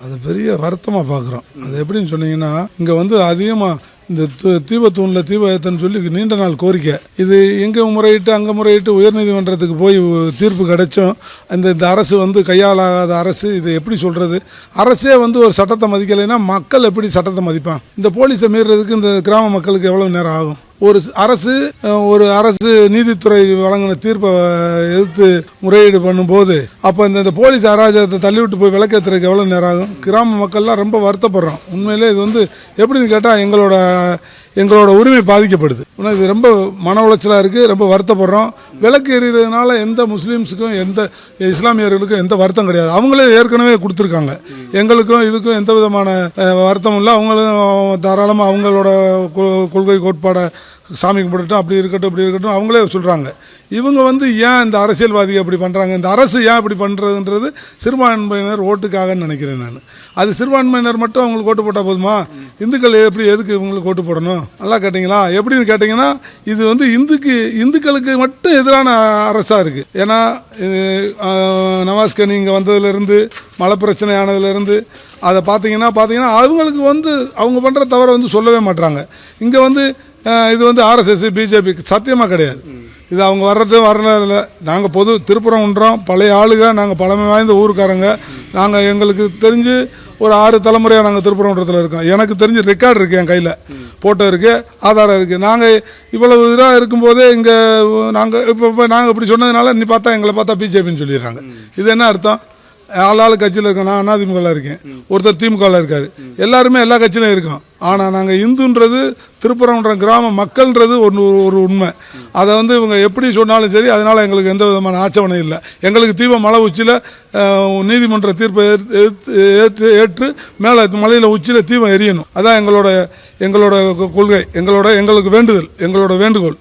அது பெரிய வருத்தமாக பார்க்குறோம் அது எப்படின்னு சொன்னீங்கன்னா இங்கே வந்து அதிகமாக இந்த து- தீபத்தூணில் தீப ஏத்தன்னு சொல்லி நீண்ட நாள் கோரிக்கை. இது எங்கே முறையிட்டு அங்கே முறையிட்டு உயர்நீதிமன்றத்துக்கு போய் தீர்ப்பு கிடைச்சும் இந்த இந்த அரசு வந்து கையாளாகாத அரசு இது எப்படி சொல்கிறது அரசே வந்து ஒரு சட்டத்தை மதிக்கலைன்னா மக்கள் எப்படி சட்டத்தை மதிப்பான் இந்த போலீஸை மீறுறதுக்கு இந்த கிராம மக்களுக்கு எவ்வளோ நேரம் ஆகும்? ஒரு அரசு ஒரு அரசு நீதித்துறை வழங்கின தீர்ப்பை எதிர்த்து முறையீடு பண்ணும்போது அப்போ இந்த இந்த போலீஸ் அராஜகத்தை தள்ளிவிட்டு போய் விளக்கத்துறதுக்கு எவ்வளோ நேரம் ஆகும்? கிராம மக்கள்லாம் ரொம்ப வருத்தப்படுறோம். உண்மையிலே இது வந்து எப்படின்னு கேட்டால் எங்களோட எங்களோட உரிமை பாதிக்கப்படுது. ஆனால் இது ரொம்ப மன உளைச்சலாக இருக்குது ரொம்ப வருத்தப்படுறோம். விளக்கு எறிகிறதுனால எந்த முஸ்லீம்ஸுக்கும் எந்த இஸ்லாமியர்களுக்கும் எந்த வருத்தம் கிடையாது. அவங்களே ஏற்கனவே கொடுத்துருக்காங்க. எங்களுக்கும் இதுக்கும் எந்த விதமான வருத்தமும் இல்லை. அவங்களும் தாராளமாக அவங்களோட கொ- கொள்கை கோட்பாடை சாமி கும்பிட்டுட்டும் அப்படி இருக்கட்டும் இப்படி இருக்கட்டும். அவங்களே சொல்கிறாங்க இவங்க வந்து ஏன் இந்த அரசியல்வாதி அப்படி பண்ணுறாங்க இந்த அரசு ஏன் இப்படி பண்ணுறதுன்றது சிறுபான்மையினர் ஓட்டுக்காகன்னு நினைக்கிறேன் நான். அது சிறுபான்மையினர் மட்டும் அவங்களுக்கு ஓட்டு போட்டால் போதுமா? இந்துக்கள் எப்படி எதுக்கு இவங்களுக்கு ஓட்டு போடணும்? நல்லா கேட்டிங்களா? எப்படின்னு கேட்டிங்கன்னா இது வந்து இந்துக்கு இந்துக்களுக்கு மட்டும் எது எதிரான அரசாக இருக்குது ஏன்னா இது, நவாஸ் கனி இங்கே வந்ததுலேருந்து மழை பிரச்சனை ஆனதுலேருந்து அதை பார்த்தீங்கன்னா பார்த்தீங்கன்னா அவங்களுக்கு வந்து அவங்க பண்ணுற தவறை வந்து சொல்லவே மாட்டுறாங்க இங்கே வந்து இது வந்து ஆர்எஸ்எஸ் பிஜேபி சத்தியமாக கிடையாது. இது அவங்க வர்றது வரல நாங்கள் பொது திருப்புறம் ஒன்றோம் பழைய ஆளுகள் நாங்கள் பழமை வாய்ந்த ஊருக்காரங்க. நாங்கள் எங்களுக்கு தெரிஞ்சு ஒரு ஆறு தலைமுறையாக நாங்கள் திருப்பரங்குன்றத்தில் இருக்கோம். எனக்கு தெரிஞ்சு ரெக்கார்டு இருக்குது என் கையில். போட்டோ இருக்குது ஆதாரம் இருக்குது நாங்கள் இவ்வளவு இதாக இருக்கும்போதே இங்கே நாங்கள் இப்போ இப்போ நாங்கள் இப்படி சொன்னதுனால நீ பார்த்தா எங்களை பார்த்தா பிஜேபின்னு சொல்லிடுறாங்க. இது என்ன அர்த்தம்? ஆள் ஆள் கட்சியில் இருக்கோம் நான் அதிமுகவில் இருக்கேன். ஒருத்தர் திமுகவில் இருக்கார். எல்லாருமே எல்லா கட்சியிலும் இருக்கோம். ஆனால் நாங்கள் இந்துன்றது திருப்புறம்ன்ற கிராம மக்கள்ன்றது ஒன்று ஒரு உண்மை. அதை வந்து இவங்க எப்படி சொன்னாலும் சரி அதனால் எங்களுக்கு எந்த விதமான ஆட்சேபனையும் இல்லை. எங்களுக்கு தீப மலை உச்சியில் நீதிமன்ற தீர்ப்பை ஏற்று- ஏற்று ஏற்று ஏற்று மேலே மலையில் உச்சியில் தீபம் எரியணும். அதான் எங்களோட எங்களோட கொள்கை எங்களோட எங்களுக்கு வேண்டுதல் எங்களோட வேண்டுகோள்.